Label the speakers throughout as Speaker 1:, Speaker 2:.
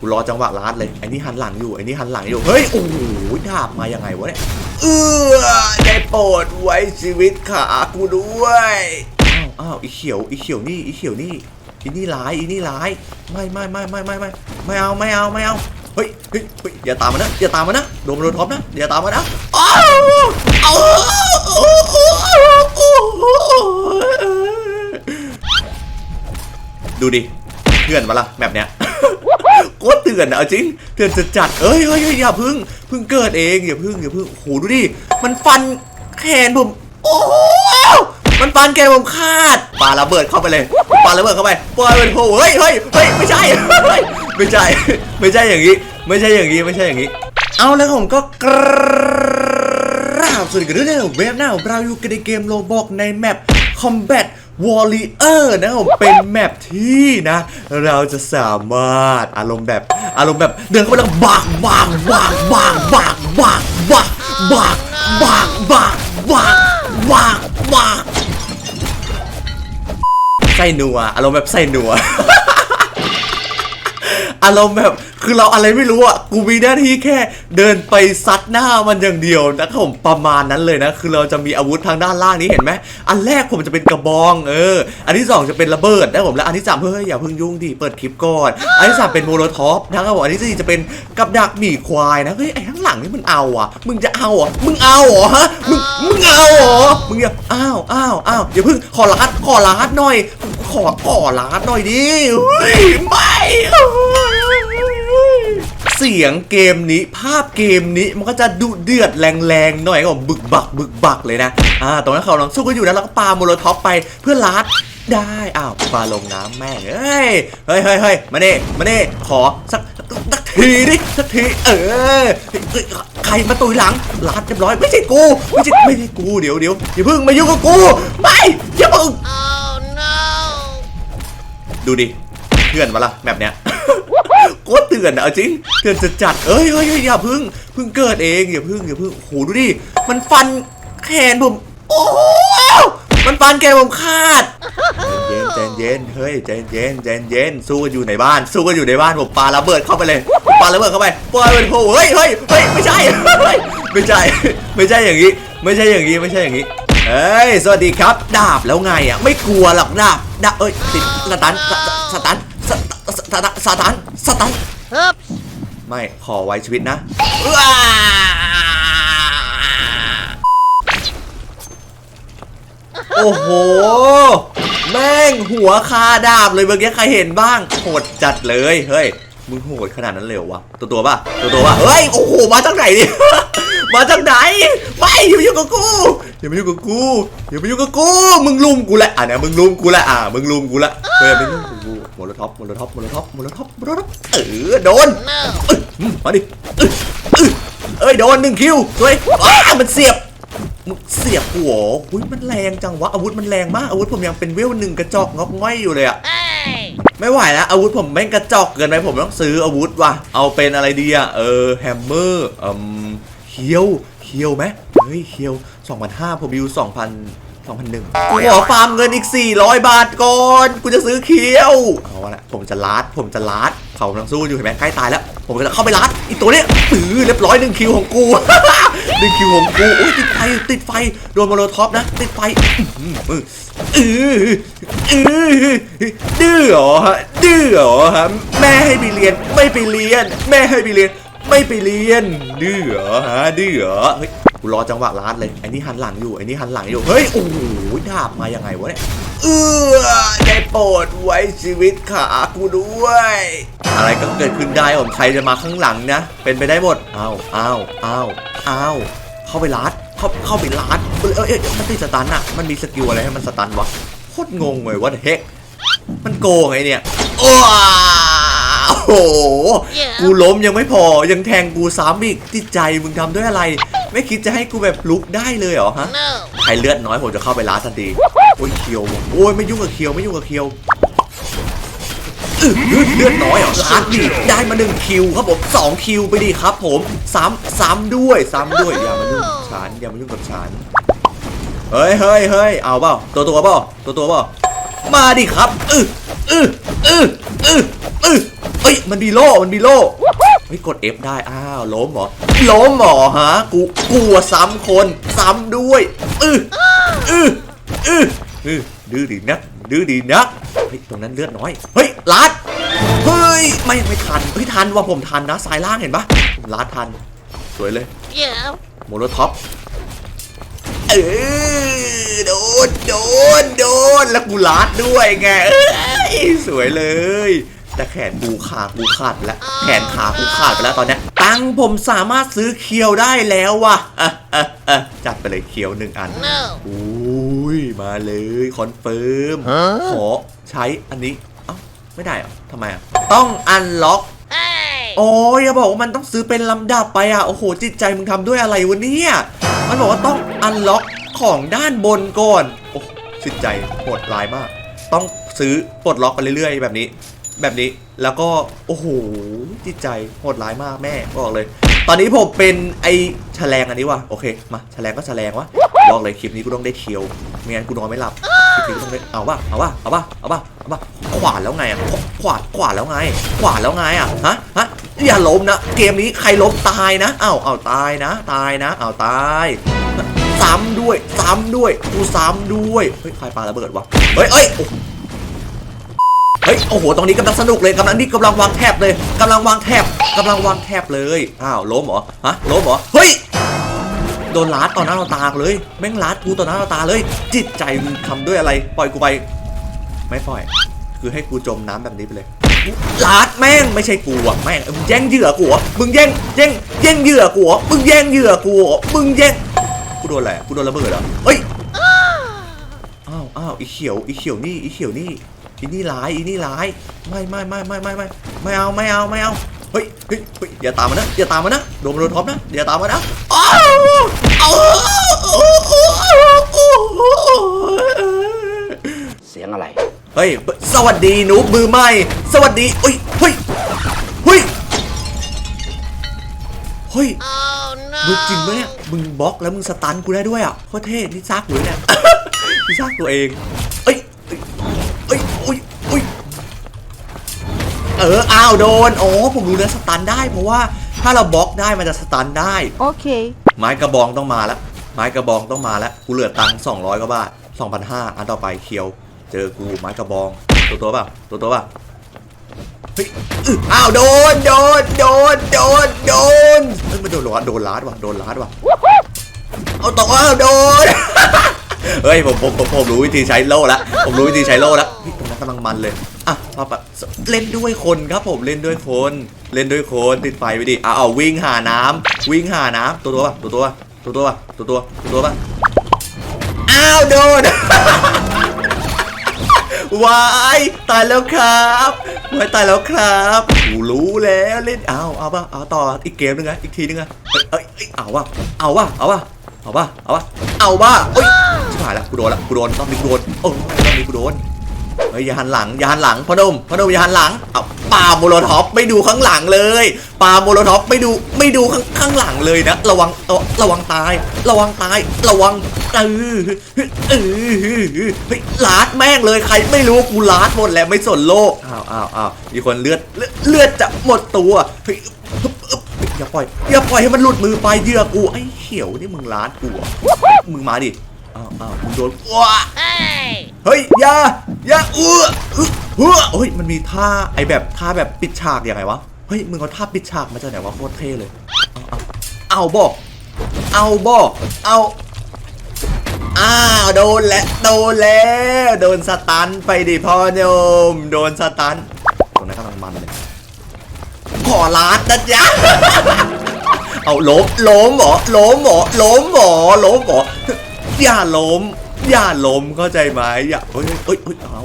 Speaker 1: กูรอจังหวะลาดเลยไอ้นี่หันหลังอยู่ไอ้นี่หันหลังอยู่ เฮ้ย โอ้โหดาบมายังไงวะเนี่ย เออได้โปรดไว้ชีวิตขากูด้วย อ้าวอ้าวอีเขียวอีเขียวนี่อีเขียวนี่อีนี่ร้ายอีนี่ร้าย ไม่ไม่ไม่ไม่ไม่ไม่ไม่เอาไม่เอาไม่เอา เฮ้ยเฮ้ยเฮ้ยอย่าตามมานะอย่าตามมานะโดนโดนท็อปนะอย่าตามมานะอ้าวอ้าวดูดิเถื่อนปะล่ะแบบเนี้ย โคตรเถื่อนอะจริงเถื่อนจะจัดเอ้ยเฮ้ยเฮ้ยอย่าพึ่งพึ่งเกิดเองอย่าพึ่งอย่าพึ่งโอ้โหดูดิมันฟันแขนผมโอ้โหมันฟันแขนผมขาดปาระเบิดเข้าไปเลยปาระเบิดเข้าไปปาระเบิดโอ้โหเฮ้ยเฮ้ยเฮ้ยไม่ใช่เฮ้ยไม่ใช่ไม่ใช่อย่างนี้ ไม่ใช่อย่างนี้ไม่ใช่อย่างนี้ เอาแล้วผมก็กราบสวัสดีกันด้วยนะเว็บหน้าของเราอยู่กันในเกมโลบอกในแมปคอมแบท วอลเลเยอร์นะครับผมเป็นแมปที่นะ เราจะสามารถอารมณ์แบบอารมณ์แบบเดินเข้าไปแล้วบากบากบากบากบากบากบากบากบากบากบากบากบากใส้นัวอารมณ์แบบใส้นัว อารมณ์แบบคือเราอะไรไม่รู้อะกูมีหน้าที่แค่เดินไปซัดหน้ามันอย่างเดียวนะครับผมประมาณนั้นเลยนะ คือเราจะมีอาวุธทางด้านล่างนี้เห็นไหมอันแรกผมจะเป็นกระบองเออ อันที่สองจะเป็นระเบิดนะผมและอันที่สามเฮ้ยอย่าเพิ่งยุ่งดิเปิดคลิปก่อนอันที่สามเป็นโมโลท็อปนะครับผมอันที่สี่จะเป็นกับดักหมีควายนะเฮ้ยไอ้ข้างหลังนี่มันเอาอะ มึงจะเอาอะมึงเอาเหรอฮะมึงมึงเอาเหรอมึงอย่าอ้าวอ้าวอ้าวอย่าเพิ่งขอลาดขอลาดหน่อย ขอขอลาดหน่อยดิเฮ้ยไม่ เสียงเกมนี้ภาพเกมนี้มันก็จะดุเดือดแรงๆหน่อยก็บึกบักบึกบักเลยนะอ่าตรงนั้นเขากำลังสู้กันอยู่นะแล้วก็ปาโมโลท็อปไปเพื่อลัดได้อ้าวปาลงน้ำแม่งเอ้ยเฮ้ยเฮ้ยเฮ้ยมาเน่มาเน่ขอสักสักทีดิสักทีเออเฮ้ยใครมาตุยหลังลัดเรียบร้อยไม่ใช่กูไม่ใช่ไม่ใช่กูเดี๋ยวเดี๋ยวอย่าเพิ่งมายุ่งกับกูไม่อย่าเพิ่ง
Speaker 2: Oh no!
Speaker 1: ดูดิเถื่อนปะล่ะแบบเนี้ย โคตรเถื่อนอะเอาจริงเถื่อนจะจัดเอ้ยเฮ้ยเฮ้ยอย่าพึ่งพึ่งเกิดเองอย่าพึ่งอย่าพึ่งโอ้โหดูดิมันฟันแขนผมโอ้โหมันฟันแขนผมขาดใจเย็นเย็นเฮ้ยใจเย็นใจเย็นสู้กันอยู่ในบ้าน สู้กันอยู่ในบ้านผมปาระเบิดเข้าไปเลยปาระเบิดเข้าไปปาระเบิดโอ้เฮ้ยเฮ้ยเฮ้ยไม่ใช่เฮ้ยไม่ใช่ ไม่ใช่อย่างนี้ไม่ใช่อย่างนี้ไม่ใช่อย่างนี้เฮ้ยสวัสดีครับ ดาบแล้วไงอะไม่กลัวหรอกดาบดาบเอ้ยติดสตันสตัน สสสตันสตันสตัน
Speaker 2: Oops!
Speaker 1: ไม่ขอไว้ชีวิตนะว้าโอ้โห แม่งหัวคาดาบเลยเมื่อกี้ใครเห็นบ้างโหดจัดเลย เฮ้ย มึงโหดขนาดนั้นเลยเหรอวะ ตัวตัวป่ะ ตัวตัวป่ะ เฮ้ย โอ้โห มาจากไหนเนี่ย มาจากไหนไม่อย่ามายุ่งกับกูอย่ามายุ่งกับกูอย่ามายุ่งกับกูมึงลุมกูแหละอะเนี่ยมึงลุมกูแหละอะมึงลุมกูแหละเฮ้ยไม่ยุ่งกับกูโมโลท็อปโมโลท็อปโมโลท็อปโมโลท็อปโมโลท็อปเออโดนมาดิเอ้ยเอ้ยเอ้ยโดนหนึ่งคิวสวยอ้ามันเสียบมึงเสียบหัวอุ้ยมันแรงจังวะอาวุธมันแรงมากอาวุธผมยังเป็นเวลหนึ่งกระจอกงอกง่อยอยู่เลยอะไม่ไหวแล้วอาวุธผมแม่งกระจอกเกินไปผมต้องซื้ออาวุธว่ะเอาเป็นอะไรดีอะเออแฮมเมอร์อ่ม เคียวเคียวไหมเฮ้ยเคียว2,500ผมวิว2,000 2,001กูขอฟาร์มเงินอีก 400 บาทก่อน กูจะซื้อเคียว เอาละผมจะลัดผมจะลัดเขากำลังสู้อยู่เห็นไหมใกล้ตายแล้ว ผมจะเข้าไปลัดอีตัวเนี้ยอือเรียบร้อยหนึ่งคิวของกูหนึ่งคิวของกูโอ้ยติดไฟติดไฟโดนโมโลท็อปนะ ติดไฟอืออืออืออือดื้อเหรอฮะดื้อเหรอฮะแม่ให้ไปเรียนไม่ไปเรียน แม่ให้ไปเรียน ไม่ไปเรียน ดื้อเหรอฮะดื้อเหรอเฮ้ยกูรอจังหวะลาดเลยไอ้นี่หันหลังอยู่ไอ้นี่หันหลังอยู่เฮ้ยโอ้โหดาบมายังไงวะเนี่ยเออได้โปรดไว้ชีวิตขากูด้วย อะไรก็เกิดขึ้นได้ผมใครจะมาข้างหลังนะเป็นไปได้หมดอ้าวอ้าวอ้าวอ้าวเข้าไปลาดเข้าเข้าไปลาดเอ้ยเอ้ยเอ้ยมันติดสตันอะมันมีสกิลอะไรให้มันสตันวะโคตรงงเลยว่าเฮกมันโกงไงเนี่ยโอ้ โห กูล้มยังไม่พอยังแทงกูซ้ำอีกจิตใจมึงทำด้วยอะไร ไม่คิดจะให้กูแบบลุกได้เลยเหรอฮะ
Speaker 2: No!
Speaker 1: ใครเลือดน้อยผมจะเข้าไปล้าทันทีโอ้ยเคียวโอ้ยไม่ยุ่งกับเคียวไม่ยุ่งกับเคียวอื้อเลือดน้อยเหรอล้าดิได้มาหนึ่งคิวครับผมสองคิวไปดิครับผมซ้ำซ้ำด้วยซ้ำด้วยอย่ามายุ่งกับฉันอย่ามายุ่งกับฉันเฮ้ยเฮ้ยเฮ้ยเอาเปล่าตัวตัวเปล่าตัวตัวเปล่ามาดิครับอื้อเออเอ อเออเออเอ้ยมันมีโล่มันมีโล่เฮ้ยกด F ได้ อ้าวล้มเหรอล้มเหรอฮะกูกลัวซ้ำคน ซ้ำด้วยเออเออเออเออดื้อดีนักดื้อดีนักเฮ้ยตรงนั้นเลือดน้อย เฮ้ยลัดเฮ้ยไม่ไม่ทันเฮ้ยทันว่าผมทันนะสายล่างเห็นปะผมลัดทัน สวยเลย
Speaker 2: Yeah.
Speaker 1: โมโลท็อปเออโดนโดนโดนแล้วกูลาดด้วยไงเอ้ยสวยเลย แต่แขนกูขากูขาดแล้วแขนขากูขาดไปแล้วตอนเนี้ยตังค์ผมสามารถซื้อเคียวได้แล้วว่ะอะอะอะจัดไปเลยเคียวหนึ่งอัน
Speaker 2: No.
Speaker 1: อุ้ยมาเลยคอนเฟิร์มขอใช้อันนี้เอ้าไม่ได้เหรอทำไมอะต้องอันล็อก
Speaker 2: Hey.
Speaker 1: โอ้ยอย่าบอกว่ามันต้องซื้อเป็นลำดับไปอะโอ้โหจิตใจมึงทำด้วยอะไรวะเนี่ยมันบอกว่าต้องอันล็อกของด้านบนก่อนโอ้จิตใจโหดร้ายมาก ต้องซื้อปลดล็อกไปเรื่อยๆ แบบนี้ แบบนี้แล้วก็โอ้โหจิตใจโหดร้ายมากแม่บอกเลย ตอนนี้ผมเป็นไอ้แฉลงอันนี้ว่ะโอเคมาแฉลงก็แฉลงวะบอกเลยคลิปนี้กูต้องได้เคียวไม่งั้นกูนอนไม่หลับคลิปนี้กูต้องได้เอาปะเอาปะเอาปะเอาปะเอาป่ะขวานแล้วไงอะขวานขวานแล้วไง ขวานแล้วไงอะฮะฮะอย่าล้มนะเกมนี้ใครล้มตายนะเอ้าเอ้าตายนะ ตายนะเอาตายซ้ำด้วยซ้ำด้วยกูซ้ำด้วยเฮ้ยใครปาระเบิดวะเฮ้ยเอ้ย ฮ้ยโอ้โหตรงนี้กำลังสนุกเลยกำลังนี่กำลังวางแทบเลยกำลังวางแทบกำลังวางแทบเลยอ้าวล้มเหรอฮะล้มเหรอเฮ้ยโดนลาดต่อหน้าต่อตาเลย แม่งลาดกูต่อหน้าต่อตาเลย จิตใจมึงทำด้วยอะไร ปล่อยกูไป ไม่ปล่อย คือให้กูจมน้ำแบบนี้ไปเลยลาดแม่งไม่ใช่กูอะแม่งมึงแย่งเหยื่อกูอะมึงแย่งแย่งแย่งเหยื่อกูอะมึงแย่งเหยื่อกูอะมึงแย่งกูโดนอะไรอะกูโดนระเบิดเหรอเฮ้ยอ้าวอ้าวอีเขียวอีเขียวนี่อีเขียวนี่ อีนี่ร้ายอีนี่ร้ายไม่ไม่ไม่ไม่ไม่ไม่ไม่เอาไม่เอาไม่เอาเฮ้ยเฮ้ยเฮ้ยอย่าตามมานะอย่าตามมานะโดนมาโดนท็อปนะอย่าตามมานะอ้าวอ้าว
Speaker 3: เสียงอะไร
Speaker 1: เฮ้ยสวัสดีหนูมือใหม่สวัสดีเฮ้ยเฮ้ยเฮ้ยเฮ้ย
Speaker 2: Oh
Speaker 1: ลูกจริงไหม
Speaker 2: no.
Speaker 1: เนี่ยมึงบล็อกแล้วมึงสตันกูได้ด้วยอะโคตรเท่นี่ซากกูเลยเนี่ยนี่ซากตัวเอง เอออ้าวโดนอ๋อผมรู้แล้วสตันได้ เพราะว่าถ้าเราบล็อกได้มันจะสตันได้
Speaker 4: Okay.
Speaker 1: ไม้กระบองต้องมาแล้วไม้กระบองต้องมาแล้วกูเหลือตังค์200กว่าบาท2,500อันต่อไปเคียว เจอกูไม้กระบอง ตัวตัวเปล่าตัวตัวเปล่าเฮ้ยอึอ้าวโดนโดนโดนโดนโดนเฮ้ยมันโดนโดนลาดว่ะโดนลาดว่ะเอาต่ออ้าวโดนเฮ้ยผมผมผมผมรู้วิธีใช้โล่แล้วผมรู้วิธีใช้โล่แล้วเฮ้ยตรงนั้นกำลังมันเลย อะมาปะเล่นด้วยคนครับผมเล่นด้วยคน เล่นด้วยคนติดไฟไปดิเอาเอาวิ่งหาน้ำวิ่งหาน้ำตัวตัวปะตัวตัวปะตัวตัวปะตัวตัวตัวตัวปะอ้าวโดนวายตายแล้วครับวายตายแล้วครับกูรู้แล้วเล่นเอาเอาป่ะเอาต่ออีกเกมนึงไงอีกทีนึงไงเอ้ยเอ้ยเอ้าป่ะเอาป่ะเอาป่ะเอาป่ะเอาป่ะเอาป่ะเอ้ยชิบหายละกูโดนละกูโดนรอบนี้กูโดนโอ้ยรอบนี้กูโดน เฮ้ยอย่าหันหลังอย่าหันหลังพ่อหนุ่มพ่อหนุ่มอย่าหันหลังเอาปาโมโลท็อปไม่ดูข้างหลังเลยปาโมโลท็อปไม่ดูไม่ดูข้างข้างหลังเลยนะ ระวังเออระวังตาย ระวังตาย ระวังเออเออเฮ้ยลาดแม่งเลยใครไม่รู้กูลาดหมดแล้วไม่สนโลกอ้าวอ้าวอ้าวมีคนเลือดเลือดเลือดจะหมดตัวเฮ้ยฮึบฮึบเฮ้ยอย่าปล่อยอย่าปล่อยให้มันหลุดมือไปเหยื่อกูไอ้เขียวนี่มึงลาดกูเหรอมึงมาดิอ้าวอ้าวมึงโดนว้า
Speaker 2: Hey.
Speaker 1: เฮ้ยอย่า อย่าอื้ออือเฮ้อเฮ้ยมันมีท่าไอแบบท่าแบบปิดฉากยังไงวะเฮ้ยมึงเอาท่าปิดฉากมาจากไหนวะโคตรเท่เลย เอาบอก เอาบอก เอาอ้าวโดนแล้วโดนแล้วโดนสตันไปดิพ่อโยมโดนสตันตรงนั้นกำลังมันเลยขอลาดนะจ๊ะเอาล้มล้มเหรอล้มเหรอล้มเหรอล้มเหรออย่าล้ม อย่าล้มเข้าใจไหมอย่าเฮ้ยเฮ้ยเฮ้ยเอา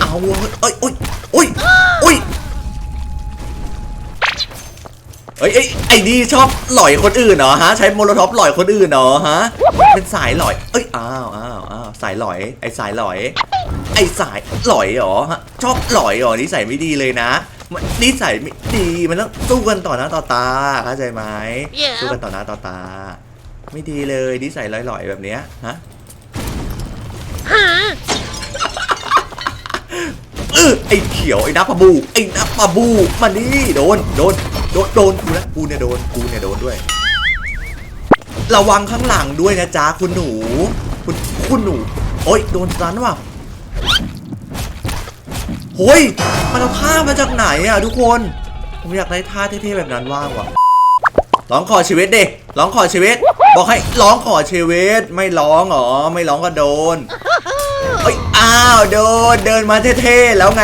Speaker 1: เอาเอ้ยเอ้ยเอ้ยเอ้ยเฮ้ยเอ้ยไอ้นี่ชอบหล่อยคนอื่นเหรอฮะ ใช้โมโลท็อปหล่อยคนอื่นเหรอฮะ เป็นสายหล่อย เอ้ยอ้าวอ้าวอ้าวสายหล่อย ไอ้สายหล่อย ไอ้สายหล่อยเหรอฮะชอบหล่อยเหรอนิสัยไม่ดีเลยนะมันนิสัยไม่ดีมันต้องสู้กันต่อหน้าต่อตาเข้าใจไหม
Speaker 2: Yeah.
Speaker 1: สู้กันต่อหน้าต่อตา ไม่ดีเลยนิสัยหล่อยๆแบบเนี้ยฮะ
Speaker 2: Huh?
Speaker 1: เออไอ้เขียวไอ้นับปะบู ไอ้นับปะบูมานี่โดนโดนโดนโดนกูนะกูเนี่ยโดนกูเนี่ยโดนด้วย ระวังข้างหลังด้วยนะจ๊ะคุณหนู คุณคุณหนูโอ๊ยโดนสตันว่ะโฮ้ยมันเอาท่ามาจากไหนอะทุกคนผมอยากได้ท่าเท่ๆแบบนั้นว่างว่ะร้องขอชีวิตดิร้องขอชีวิต บอกให้ร้องขอชีวิต ไม่ร้องหรอ ไม่ร้องก็โดนเอ้ยอ้าวโดนเดินมาเท่ๆแล้วไง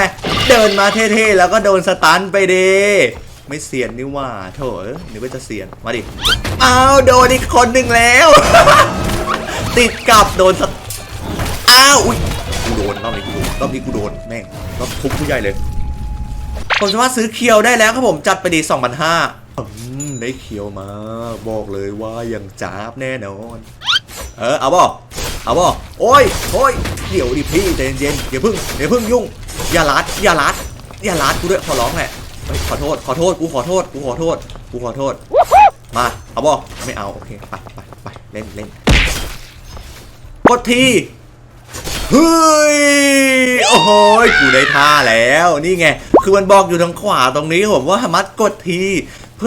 Speaker 1: เดินมาเท่ๆแล้วก็โดนสตันไปดีไม่เสียนนี่ว่าโถเอ้ยนึกว่าจะเสียนมาดิอ้าวโดนอีกคนหนึ่งแล้ว ติดกับโดนสตอ้าวอุ้ยกูโดนรอบนี้กูโดนรอบนี้กูโดนแม่งรอบทุบผู้ใหญ่เลย ผมสามารถซื้อเคียวได้แล้วครับผมจัดไปดี2,500 ได้เคียวมา บอกเลยว่ายังจ้าบแน่นอน เออเอาบ่เอาบ่โอ้ยโอ้ยเดี๋ยวดิพี่ใจเย็นๆอย่าเพึ่งอย่าเพึ่งยุ่ง อย่าลัดอย่าลัดอย่าลัดกูด้วยขอร้องแหละขอโทษขอโทษกูขอโทษกูขอโทษกูขอโทษมาเอาบ่ไม่เอาโอเคไปไปไปเล่นเล่นกดทีเฮ้ยโอ้โหยกูได้ท่าแล้วนี่ไงคือมันบอกอยู่ทางขวาตรงนี้ผมว่ามารถกดที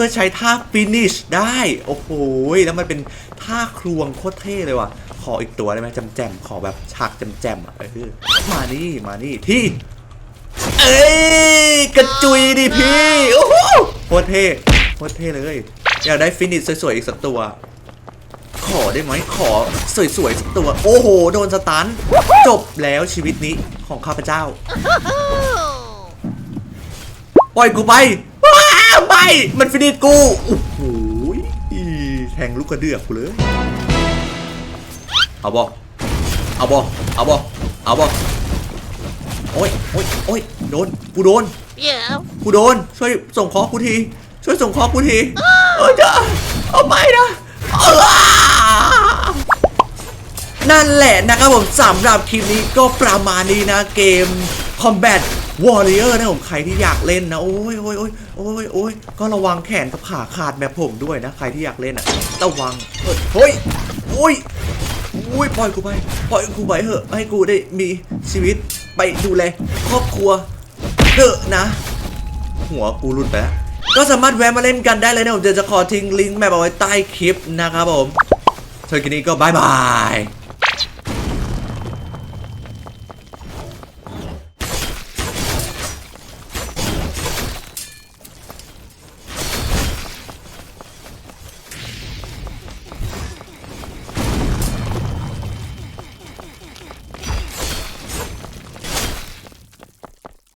Speaker 1: พื่อใช้ท่า finish ได้ โอ้โหยแล้วมันเป็นท่าครวงโคตรเท่เลยว่ะ ขออีกตัวได้ไหมจำแจมๆขอแบบฉากจำแจมๆอะเออมานี่มานี่ที่ เอ้ยกระจุยดิพี่โอ้โหโคตรเท่โคตรเท่เลยอยากได้ฟินิชสวยๆอีกสักตัว ขอได้ไหมขอสวยๆสักตัว โอ้โห โดนสตันจบแล้วชีวิตนี้ของข้าพเจ้า ปล่อยกูไปว้าว ไม่ มันฟินิชกูโอ้โหอีแทงลูกกระเดือกกูเลย เอาบอกเอาบอกเอาบอกเอาบอกโอ้ยโอ้ยโอ้ยโดน กูโดน
Speaker 2: Yeah.
Speaker 1: กูโดน ช่วยส่งเคอกูที ช่วยส่งเคอกูทีเออจะเอาไปนะเออนั่นแหละนะครับผมสำหรับคลิปนี้ก็ประมาณนี้นะเกม Combat Warrior นะผมใครที่อยากเล่นนะโอ้ยโอ้ยโอ้ยโอ้ยโอ้ยก็ระวังแขนกับขาขาดแบบผมด้วยนะ ใครที่อยากเล่นอะระวังเฮ้ยเฮ้ยโอ้ยอุ้ยปล่อยกูไปปล่อยกูไปเถอะให้กูได้มีชีวิตไปดูแลครอบครัวเถอะนะ หัวกูหลุดไปแล้วก็สามารถแวะมาเล่นกันได้เลยนะผมจะจะขอทิ้งลิงก์แมปเอาไว้ใต้คลิปนะครับผมเธอกินนี้ก็บายบาย